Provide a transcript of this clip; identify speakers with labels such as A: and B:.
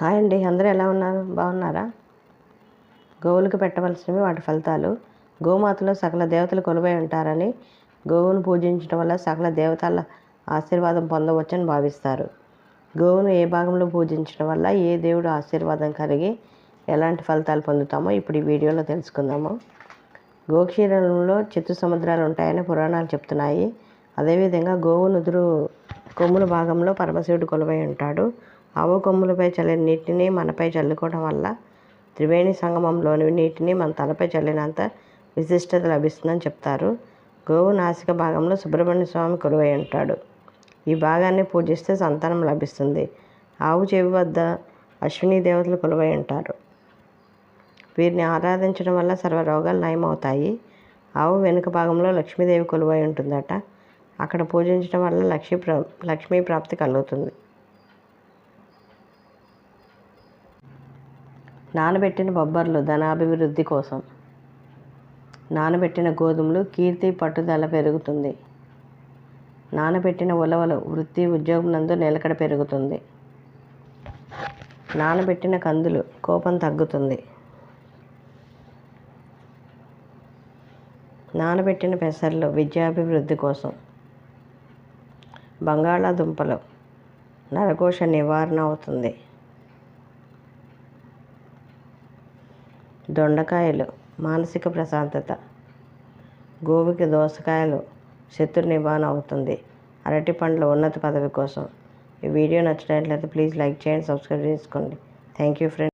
A: hi అండి అందరూ ఎలా ఉన్నారు బాగున్నారా గోవులకు పెట్టవలసినవి వాటి ఫలితాలు గోమాతలో సకల దేవతలు కొలువై ఉంటారని గోవును పూజించడం వల్ల సకల దేవతల ఆశీర్వాదం పొందవచ్చని భావిస్తారు గోవును ఏ భాగంలో పూజించడం వల్ల ఏ దేవుడు ఆశీర్వాదం కలిగి ఎలాంటి ఫలితాలు పొందుతామో ఇప్పుడు ఈ వీడియోలో తెలుసుకుందాము గోక్షీరంలో చిత్తు సముద్రాలు ఉంటాయని పురాణాలు చెప్తున్నాయి అదేవిధంగా గోవు నుదురు కొమ్ముల భాగంలో పరమశివుడు కొలువై ఉంటాడు ఆవు కొమ్ములపై చల్లిన నీటిని మనపై చల్లుకోవడం వల్ల త్రివేణి సంగమంలోని నీటిని మన తలపై చల్లినంత విశిష్టత లభిస్తుందని చెప్తారు గోవు నాసిక భాగంలో సుబ్రహ్మణ్య స్వామి కొలువై ఉంటాడు ఈ భాగాన్ని పూజిస్తే సంతానం లభిస్తుంది ఆవు చెవి వద్ద అశ్విని దేవతలు కొలువై ఉంటారు వీరిని ఆరాధించడం వల్ల సర్వ రోగాలు నయమవుతాయి ఆవు వెనుక భాగంలో లక్ష్మీదేవి కొలువై ఉంటుందట అక్కడ పూజించడం వల్ల లక్ష్మీ లక్ష్మీ ప్రాప్తి కలుగుతుంది నానబెట్టిన బొబ్బర్లు ధనాభివృద్ధి కోసం నానబెట్టిన గోధుమలు కీర్తి పట్టుదల పెరుగుతుంది నానబెట్టిన ఉలవలు వృత్తి ఉద్యోగం నందు నిలకడ పెరుగుతుంది నానబెట్టిన కందులు కోపం తగ్గుతుంది నానబెట్టిన పెసర్లు విద్యాభివృద్ధి కోసం బంగాళాదుంపలు నరఘోష నివారణ అవుతుంది దొండకాయలు మానసిక ప్రశాంతత గోవికి దోసకాయలు శత్రు నివారణ అవుతుంది అరటి పండ్ల ఉన్నత పదవి కోసం ఈ వీడియో నచ్చినట్లయితే ప్లీజ్ లైక్ చేయండి సబ్స్క్రైబ్ చేసుకోండి థ్యాంక్ యూ ఫ్రెండ్స్